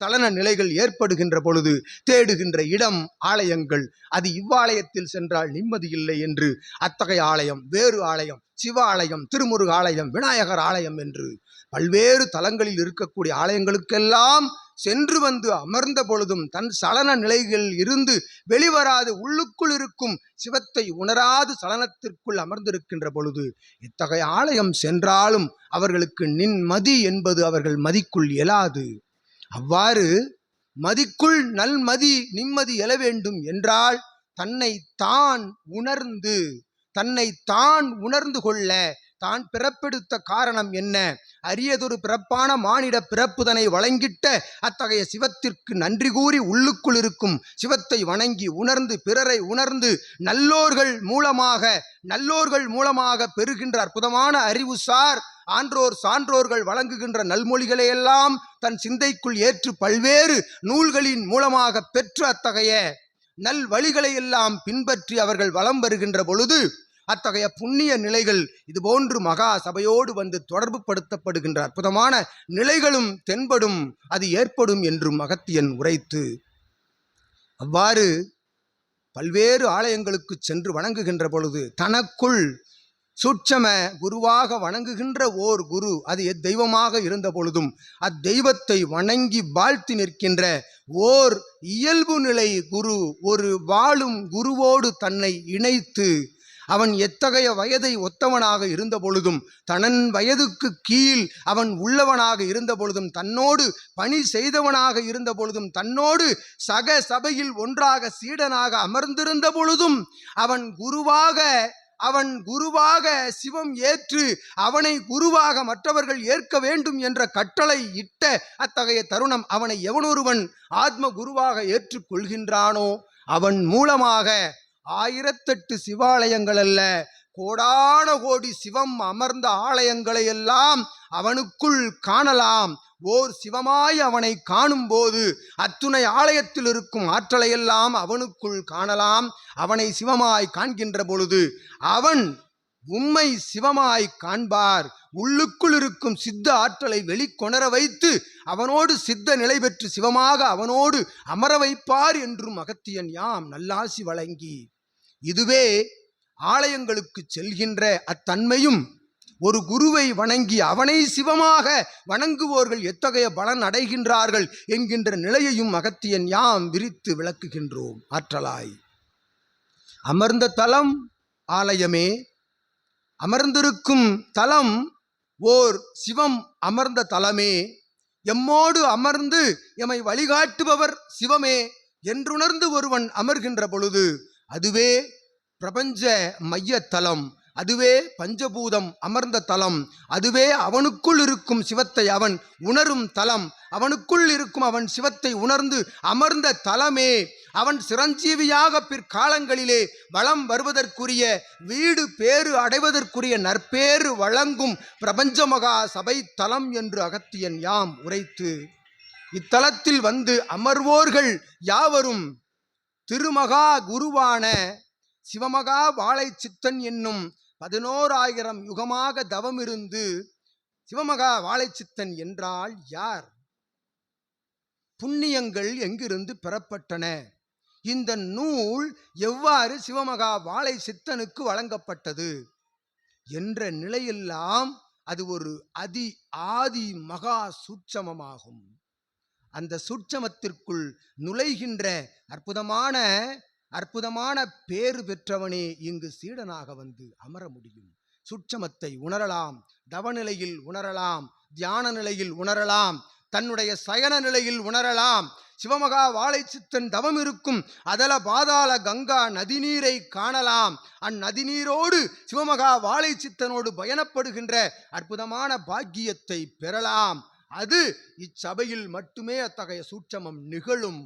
தலன நிலைகள் ஏற்படுகின்ற பொழுது தேடுகின்ற இடம் ஆலயங்கள். அது இவ்வாலயத்தில் சென்றால் நிம்மதி இல்லை என்று அத்தகைய ஆலயம் வேறு ஆலயம் சிவ ஆலயம் திருமுருக ஆலயம் விநாயகர் ஆலயம் என்று பல்வேறு தலங்களில் இருக்கக்கூடிய ஆலயங்களுக்கெல்லாம் சென்று வந்து அமர்ந்த பொழுதும் தன் சலன நிலைகளில் இருந்து வெளிவராது உள்ளுக்குள் இருக்கும் சிவத்தை உணராது சலனத்திற்குள் அமர்ந்திருக்கின்ற பொழுது இத்தகைய ஆலயம் சென்றாலும் அவர்களுக்கு நின்மதி என்பது அவர்கள் மதிக்குள் இயலாது. அவ்வாறு மதிக்குள் நல்மதி நிம்மதி எழ வேண்டும் என்றால் தன்னை தான் உணர்ந்து தன்னை தான் உணர்ந்து கொள்ள தான் பிறப்பெடுத்த காரணம் என்ன? அரியதொரு பிறப்பான மானிட பிறப்புதனை வழங்கிட்ட அத்தகைய சிவத்திற்கு நன்றி கூறி உள்ளுக்குள் இருக்கும் சிவத்தை வணங்கி உணர்ந்து பிறரை உணர்ந்து நல்லோர்கள் மூலமாக நல்லோர்கள் மூலமாக பெறுகின்ற அற்புதமான அறிவுசார் ஆன்றோர் சான்றோர்கள் வழங்குகின்ற நல்மொழிகளையெல்லாம் தன் சிந்தைக்குள் ஏற்று பல்வேறு நூல்களின் மூலமாக பெற்று அத்தகைய நல் வழிகளையெல்லாம் பின்பற்றி அவர்கள் வலம் வருகின்ற பொழுது அத்தகைய புண்ணிய நிலைகள் இதுபோன்று மகா சபையோடு வந்து தொடர்பு படுத்தப்படுகின்ற அற்புதமான நிலைகளும் தென்படும் அது ஏற்படும் என்றும் அகத்தியன் உரைத்து அவ்வாறு பல்வேறு ஆலயங்களுக்கு சென்று வணங்குகின்ற பொழுது தனக்குள் சூட்சம குருவாக வணங்குகின்ற ஓர் குரு அது எத்தெய்வமாக இருந்த பொழுதும் அத்தெய்வத்தை வணங்கி வாழ்த்தி நிற்கின்ற ஓர் இயல்பு நிலை குரு ஒரு வாழும் குருவோடு தன்னை இணைத்து அவன் எத்தகைய வயதை ஒத்தவனாக இருந்த பொழுதும் தனன் வயதுக்கு கீழ் அவன் உள்ளவனாக இருந்த பொழுதும் தன்னோடு பணி செய்தவனாக இருந்த பொழுதும் தன்னோடு சக சபையில் ஒன்றாக சீடனாக அமர்ந்திருந்த பொழுதும் அவன் குருவாக அவன் குருவாக சிவம் ஏற்று அவனை குருவாக மற்றவர்கள் ஏற்க வேண்டும் என்ற கட்டளை இட்ட அத்தகைய தருணம் அவனை எவனொருவன் ஆத்ம குருவாக ஏற்றுக்கொள்கின்றானோ அவன் மூலமாக ஆயிரத்தெட்டு சிவாலயங்கள் அல்ல கோடான கோடி சிவம் அமர்ந்த ஆலயங்களை எல்லாம் அவனுக்குள் காணலாம். ஓர் சிவமாய் அவனை காணும்போது அத்துணை ஆலயத்தில் இருக்கும் ஆற்றலையெல்லாம் அவனுக்குள் காணலாம். அவனை சிவமாய் காண்கின்ற பொழுது அவன் உம்மை சிவமாய் காண்பார். உள்ளுக்குள் இருக்கும் சித்த ஆற்றலை வெளிக்கொணர வைத்து அவனோடு சித்த நிலை பெற்று சிவமாக அவனோடு அமர வைப்பார் என்றும் அகத்தியன் யாம் நல்லாசி வழங்கி. இதுவே ஆலயங்களுக்கு செல்கின்ற அத்தன்மையும் ஒரு குருவை வணங்கி அவனை சிவமாக வணங்குவோர்கள் எத்தகைய பலன் அடைகின்றார்கள் என்கின்ற நிலையையும் அகத்தியன் யாம் விரித்து விளக்குகின்றோம். ஆற்றலாய். அமர்ந்த தலம் ஆலயமே. அமர்ந்திருக்கும் தலம் ஓர் சிவம் அமர்ந்த தலமே. எம்மோடு அமர்ந்து எமை வழிகாட்டுபவர் சிவமே என்றுணர்ந்து ஒருவன் அமர்கின்ற பொழுது அதுவே பிரபஞ்ச மையத்தலம் அதுவே பஞ்சபூதம் அமர்ந்த தலம். அதுவே அவனுக்குள் இருக்கும் சிவத்தை அவன் உணரும் தலம். அவனுக்குள் இருக்கும் அவன் சிவத்தை உணர்ந்து அமர்ந்த தலமே. அவன் சிரஞ்சீவியாக பிற்காலங்களிலே வளம் வருவதற்குரிய வீடு பேறு அடைவதற்குரிய நற்பேறு வழங்கும் பிரபஞ்ச மகா சபை தலம் என்று அகத்தியன் யாம் உரைத்து இத்தலத்தில் வந்து அமர்வோர்கள் யாவரும் திருமகா குருவான சிவமகா வாழை சித்தன் என்னும் பதினோராயிரம் யுகமாக தவமிருந்து சிவமகா வாழை சித்தன் என்றால் யார்? புண்ணியங்கள் எங்கிருந்து பெறப்பட்டன? இந்த நூல் எவ்வாறு சிவமகா வாழை சித்தனுக்கு வழங்கப்பட்டது? என்ற நிலையெல்லாம் அது ஒரு அதி ஆதி மகா சூட்சமமாகும். அந்த சூட்சமத்திற்குள் நுழைகின்ற அற்புதமான அற்புதமான பேறு பெற்றவனே இங்கு சீடனாக வந்து அமர முடியும். சுட்சமத்தை உணரலாம் தவநிலையில் உணரலாம் தியான நிலையில் உணரலாம் தன்னுடைய சயன நிலையில் உணரலாம். சிவமகா வாழைச்சித்தன் தவம் இருக்கும் அதல பாதாள கங்கா நதிநீரை காணலாம். அந்நதிநீரோடு சிவமகா வாழைச்சித்தனோடு பயணப்படுகின்ற அற்புதமான பாக்கியத்தை பெறலாம். அது இச்சபையில் மட்டுமே அத்தகைய சூட்சமம் நிகழும்.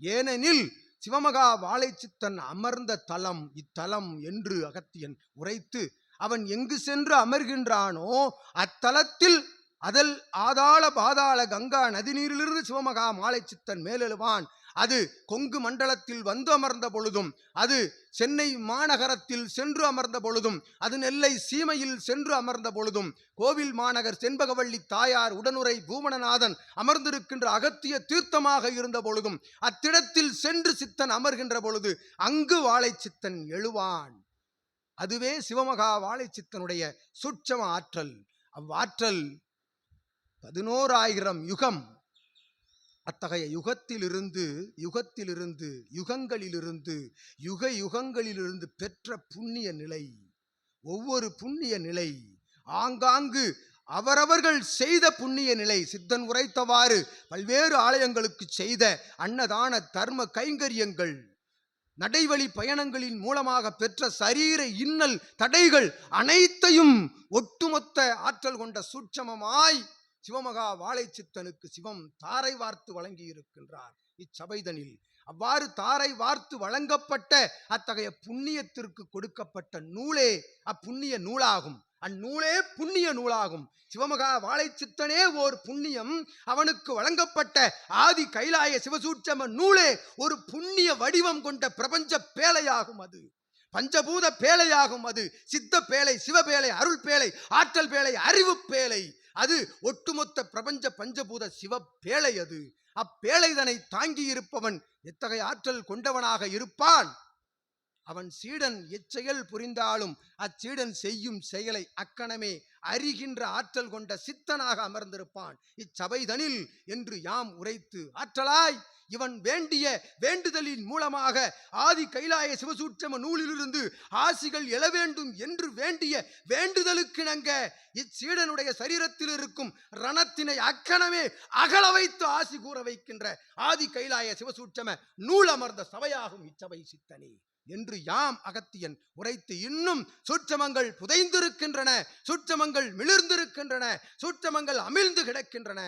ஏனெனில் சிவமகா வாழைச்சித்தன் அமர்ந்த தலம் இத்தலம் என்று அகத்தியன் உரைத்து அவன் எங்கு சென்று அமர்கின்றானோ அத்தலத்தில் அதல் ஆதாள பாதாள கங்கா நதிநீரிலிருந்து சிவமகா மாலைச்சித்தன் மேலெழுவான். அது கொங்கு மண்டலத்தில் வந்து அமர்ந்த பொழுதும் அது சென்னை மாநகரத்தில் சென்று அமர்ந்த பொழுதும் அது நெல்லை சீமையில் சென்று அமர்ந்த பொழுதும் கோவில் மாநகர் செண்பகவள்ளி தாயார் உடனுரை பூமணநாதன் அமர்ந்திருக்கின்ற அகத்திய தீர்த்தமாக இருந்த பொழுதும் அத்திடத்தில் சென்று சித்தன் அமர்கின்ற பொழுது அங்கு வாழை சித்தன் எழுவான். அதுவே சிவமகா வாழை சித்தனுடைய சுட்சம ஆற்றல். அவ்வாற்றல் பதினோராயிரம் யுகம். அத்தகைய யுகத்திலிருந்து யுகத்திலிருந்து யுகங்களிலிருந்து யுக யுகங்களிலிருந்து பெற்ற புண்ணிய நிலை. ஒவ்வொரு புண்ணிய நிலை ஆங்காங்கு அவரவர்கள் செய்த புண்ணிய நிலை சித்தன் உரைத்தவாறு பல்வேறு ஆலயங்களுக்கு செய்த அன்னதான தர்ம கைங்கரியங்கள் நடைவழி பயணங்களின் மூலமாக பெற்ற சரீர இன்னல் தடைகள் அனைத்தையும் ஒட்டுமொத்த ஆற்றல் கொண்ட சூட்சமமாய் சிவமகா வாழைச்சித்தனுக்கு சிவம் தாரை வார்த்து வழங்கியிருக்கின்றார். இச்சபைதனில் அவ்வாறு தாரை வார்த்து வழங்கப்பட்ட அத்தகைய புண்ணியத்திற்கு கொடுக்கப்பட்ட நூலே அப்புண்ணிய நூலாகும். அந்நூலே புண்ணிய நூலாகும். சிவமகா வாழைச்சித்தனே ஓர் புண்ணியம். அவனுக்கு வழங்கப்பட்ட ஆதி கைலாய சிவசூட்சம நூலே ஒரு புண்ணிய வடிவம் கொண்ட பிரபஞ்ச பேழையாகும் அது. பஞ்சபூத பேழையாகும் அது. சித்த பேழை சிவபேழை அருள் பேழை ஆற்றல் பேழை அறிவு பேழை அது ஒட்டுமொத்த பிரபஞ்ச பஞ்சபூத சிவ பேழை அது. அப்பேழைதனை தாங்கி இருப்பவன் எத்தகைய ஆற்றல் கொண்டவனாக இருப்பான்? அவன் சீடன் எச்செயல் புரிந்தாலும் அச்சீடன் செய்யும் செயலை அக்கணமே அறிகின்ற ஆற்றல் கொண்ட சித்தனாக அமர்ந்திருப்பான். இச்சபைதனில் என்று யாம் உரைத்து ஆற்றலாய் இவன் வேண்டிய வேண்டுதலின் மூலமாக ஆதி கைலாய சிவசூட்சம நூலிலிருந்து ஆசிகள் எழ வேண்டும் என்று வேண்டிய வேண்டுதலுக்கிணங்க இச்சீடனுடைய சரீரத்தில் இருக்கும் ரணத்தினை அக்கணமே அகல வைத்து ஆசி கூற வைக்கின்ற ஆதி கைலாய சிவசூட்சம நூல் அமர்ந்த சபையாகும் இச்சபை சித்தனே. என்று யாம் அகத்தியன் உரைத்து இன்னும் சூட்சமங்கள் புதைந்திருக்கின்றன சூட்சமங்கள் மிளிர்ந்திருக்கின்றன சூட்சமங்கள் அமிழ்ந்து கிடக்கின்றன.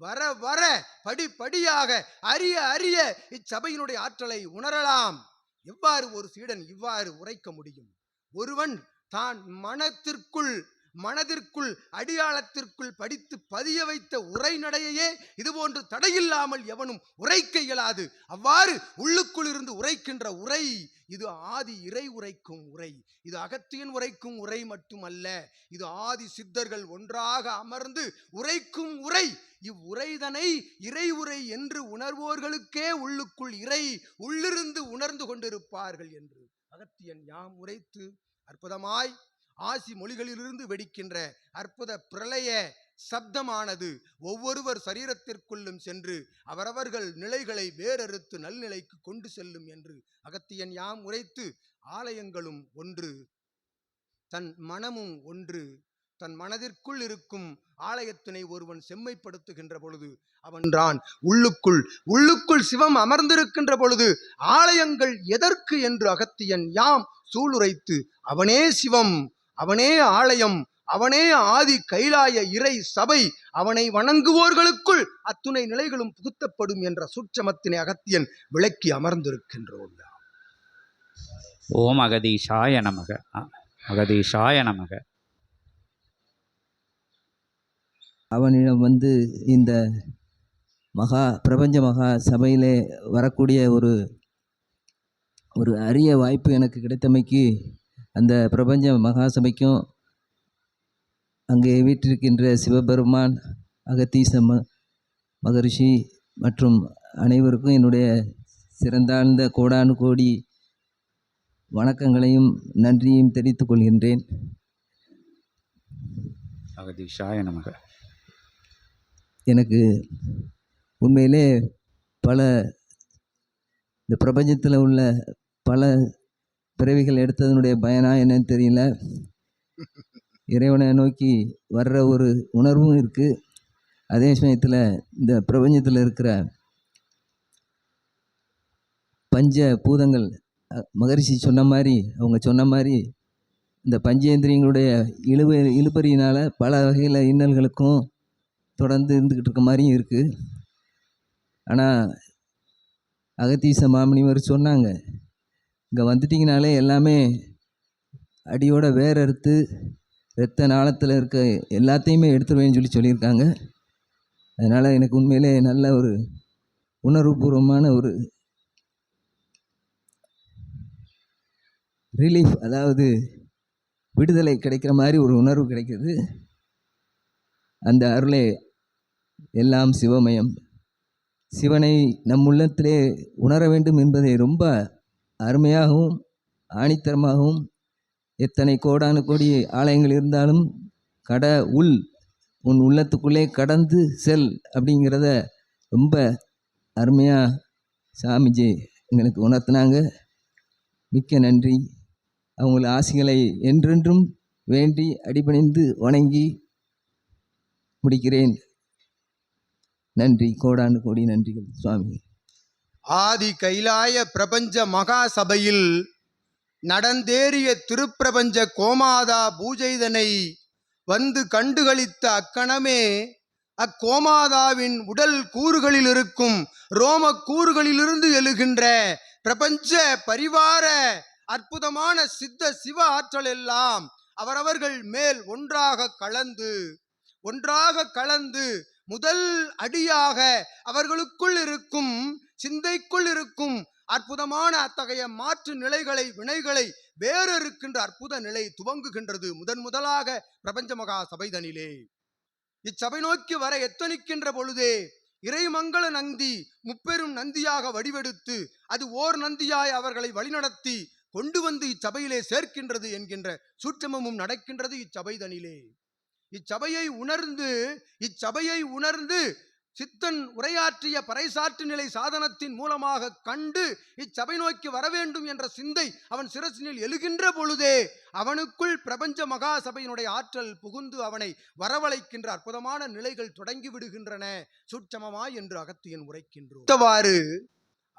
வர வர படிப்படியாக அறிய அறிய இச்சபையினுடைய ஆற்றலை உணரலாம். எவ்வாறு ஒரு சீடன் இவ்வாறு உரைக்க முடியும்? ஒருவன் தான் மனத்திற்குள் மனதிற்குள் அடியாளத்திற்குள் படித்து பதிய வைத்த உரைநடையையே இதுபோன்று தடையில்லாமல் எவனும் உரைக்க இயலாது. அவ்வாறு உள்ளுக்குள் இருந்து உரைக்கின்ற உரை இது ஆதி இறை உரைக்கும் உரை. இது அகத்தியன் உரைக்கும் உரை மட்டுமல்ல இது ஆதி சித்தர்கள் ஒன்றாக அமர்ந்து உரைக்கும் உரை. இவ்வுரைதனை இறை உரை என்று உணர்வோர்களுக்கே உள்ளுக்குள் இறை உள்ளிருந்து உணர்ந்து கொண்டிருப்பார்கள் என்று அகத்தியன் யாம் உரைத்து அற்புதமாய் ஆசி மொழிகளிலிருந்து வெடிக்கின்ற அற்புத பிரளய சப்தமானது ஒவ்வொருவர் சரீரத்திற்குள்ளும் சென்று அவரவர்கள் நிலைகளை வேறறுத்து நல்நிலைக்கு கொண்டு செல்லும் என்று அகத்தியன் யாம் உரைத்து ஆலயங்களும் ஒன்று. தன் மனமும் ஒன்று. தன் மனதிற்குள் இருக்கும் ஆலயத்தினை ஒருவன் செம்மைப்படுத்துகின்ற பொழுது அவன்றான் உள்ளுக்குள் உள்ளுக்குள் சிவம் அமர்ந்திருக்கின்ற பொழுது ஆலயங்கள் எதற்கு என்று அகத்தியன் யாம் சூளுரைத்து அவனே சிவம். அவனே ஆலயம் அவனே ஆதி கைலாய இறை சபை அவனை வணங்குவோர்களுக்குள் அத்துணை நிலைகளும் புகுத்தப்படும் என்ற சூட்சமத்தினை அகத்தியன் விளக்கி அமர்ந்திருக்கின்றோம். ஓம் அகதீஷாய நமக. அகதீஷாய நமக. அவனிடம் வந்து இந்த மகா பிரபஞ்ச மகா சபையிலே வரக்கூடிய ஒரு ஒரு அரிய வாய்ப்பு எனக்கு கிடைத்தமைக்கு அந்த பிரபஞ்ச மகா சபைக்கும் அங்கே வீற்றிருக்கின்ற சிவபெருமான் அகத்தீச ம மகரிஷி மற்றும் அனைவருக்கும் என்னுடைய சிறந்தாழ்ந்த கோடானு கோடி வணக்கங்களையும் நன்றியையும் தெரிவித்துக் கொள்கின்றேன். அகதீஷாய நமக. எனக்கு உண்மையிலே பல இந்த பிரபஞ்சத்தில் உள்ள பல பிறவிகள் எடுத்ததனுடைய பயனா என்னன்னு தெரியல. இறைவனை நோக்கி வர்ற ஒரு உணர்வும் இருக்குது அதே சமயத்தில் இந்த பிரபஞ்சத்தில் இருக்கிற பஞ்ச பூதங்கள் மகரிஷி சொன்ன மாதிரி அவங்க சொன்ன மாதிரி இந்த பஞ்சேந்திரியங்களுடைய இழுவ இழுபறியினால் பல வகையில் இன்னல்களுக்கும் தொடர்ந்து இருந்துக்கிட்டு இருக்க மாதிரியும் இருக்குது ஆனால் அகத்தீச மாமணிவர் சொன்னாங்க இங்கே வந்துட்டிங்கனாலே எல்லாமே அடியோட வேர் அறுத்து ரத்த நாளத்தில் இருக்க எல்லாத்தையுமே எடுத்துருவேன்னு சொல்லி சொல்லியிருக்காங்க. அதனால் எனக்கு உண்மையிலே நல்ல ஒரு உணர்வுபூர்வமான ஒரு ரிலீஃப் அதாவது விடுதலை கிடைக்கிற மாதிரி ஒரு உணர்வு கிடைக்கிது அந்த அருளே எல்லாம் சிவமயம். சிவனை நம் உள்ளத்திலே உணர வேண்டும் என்பதை ரொம்ப அருமையாகவும் ஆணித்தரமாகவும் எத்தனை கோடானு கோடி ஆலயங்கள் இருந்தாலும் கட உள் உன் உள்ளத்துக்குள்ளே கடந்து செல் அப்படிங்கிறத ரொம்ப அருமையாக சாமிஜி எங்களுக்கு உணர்த்தினாங்க. மிக்க நன்றி. அவங்கள ஆசைகளை என்றென்றும் வேண்டி அடிபணிந்து வணங்கி முடிக்கிறேன். நன்றி. கோடானு கோடி நன்றிகள் சுவாமி. ஆதி கைலாய பிரபஞ்ச மகா சபையில் நடந்தேறிய திருப்பிரபஞ்ச கோமாதா பூஜைதனை வந்து கண்டுகளித்த அக்கணமே அக்கோமாதாவின் உடல் கூறுகளில் இருக்கும் ரோம கூறுகளிலிருந்து எழுகின்ற பிரபஞ்ச பரிவார அற்புதமான சித்த சிவ ஆற்றல் எல்லாம் அவரவர்கள் மேல் ஒன்றாக கலந்து ஒன்றாக கலந்து முதல் அடியாக அவர்களுக்குள் இருக்கும் சிந்தைக்குள் இருக்கும் அற்புதமான அத்தகைய மாற்று நிலைகளை வினைகளை வேறு இருக்கின்ற அற்புத நிலை துவங்குகின்றது முதன் முதலாக பிரபஞ்ச மகா சபைதனிலே. இச்சபை நோக்கி வர எத்தனிக்கின்ற பொழுதே இறைமங்கள நந்தி முப்பெரும் நந்தியாக வடிவெடுத்து அது ஓர் நந்தியாய் அவர்களை வழிநடத்தி கொண்டு வந்து இச்சபையிலே சேர்க்கின்றது என்கின்ற சூட்சமமும் நடக்கின்றது இச்சபைதனிலே. இச்சபையை உணர்ந்து இச்சபையை உணர்ந்து சித்தன் உரையாற்றிய பறைசாற்று நிலை சாதனத்தின் மூலமாக கண்டு இச்சபை நோக்கி வர வேண்டும் என்ற சிந்தை அவன் சிரசினில் எழுகின்ற பொழுதே அவனுக்குள் பிரபஞ்ச மகா சபையினுடைய ஆற்றல் புகுந்து அவனை வரவழைக்கின்ற அற்புதமான நிலைகள் தொடங்கி விடுகின்றன. சுற்றமமா என்று அகத்தியன் உரைக்கின்றோம்.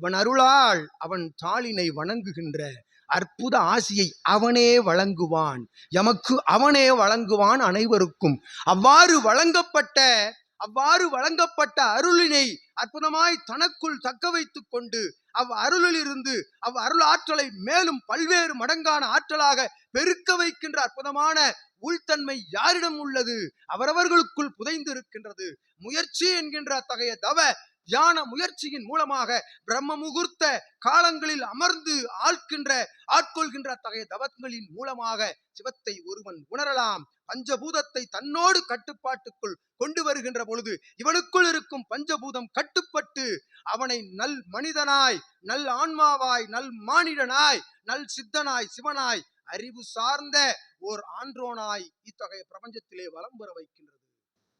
அவன் அருளால் அவன் தாளினை வணங்குகின்ற அற்புத ஆசியை அவனே வழங்குவான். எமக்கு அவனே வழங்குவான் அனைவருக்கும். அவ்வாறு வழங்கப்பட்ட அவ்வாறு வழங்கப்பட்ட அருளினை அற்புதமாய் தனக்குள் தக்க வைத்துக் கொண்டு அவ் அருளிலிருந்து அவ் அருள் ஆற்றலை மேலும் பல்வேறு மடங்கான ஆற்றலாக பெருக்க வைக்கின்ற அற்புதமான உள்தன்மை யாரிடம் உள்ளது? அவரவர்களுக்குள் புதைந்து இருக்கின்றது முயற்சி என்கின்ற அத்தகைய தவ தியான முயற்சியின் மூலமாக பிரம்ம முகூர்த்த காலங்களில் அமர்ந்து ஆழ்கின்ற ஆட்கொள்கின்ற அத்தகைய தவங்களின் மூலமாக சிவத்தை ஒருவன் உணரலாம். பஞ்சபூதத்தை தன்னோடு கட்டுப்பாட்டுக்குள் கொண்டு வருகின்ற பொழுது இவனுக்குள் இருக்கும் பஞ்சபூதம் கட்டுப்பட்டு அவனை நல் மனிதனாய் நல் ஆன்மாவாய் நல் மானிடனாய் நல் சித்தனாய் சிவனாய் அறிவு சார்ந்த ஓர் ஆன்றோனாய் இத்தகைய பிரபஞ்சத்திலே வலம் பெற வைக்கின்றது.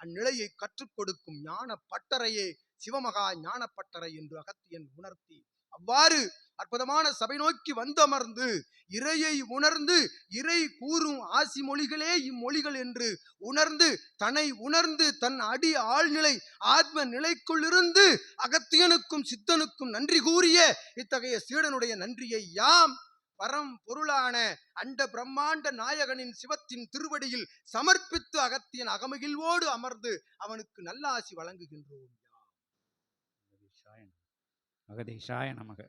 அந்நிலையை கற்றுக் கொடுக்கும் ஞான பட்டறையே சிவமகா ஞான பட்டறை என்று அகத்தியன் உணர்த்தி அவ்வாறு அற்புதமான சபை நோக்கி வந்தமர்ந்து இறையை உணர்ந்து இறை கூறும் ஆசி மொழிகளே இம்மொழிகள் என்று உணர்ந்து தன்னை உணர்ந்து தன் அடி ஆழ்நிலை ஆத்ம நிலைக்குள்ளிருந்து அகத்தியனுக்கும் சித்தனுக்கும் நன்றி கூறிய இத்தகைய சீடனுடைய நன்றியை யாம் பரம் பொருளான அண்ட பிரம்மாண்ட நாயகனின் சிவத்தின் திருவடியில் சமர்ப்பித்து அகத்தியன் அகமகிழ்வோடு அமர்ந்து அவனுக்கு நல்லாசி வழங்குகின்றோம். அகதீஷாய நமக.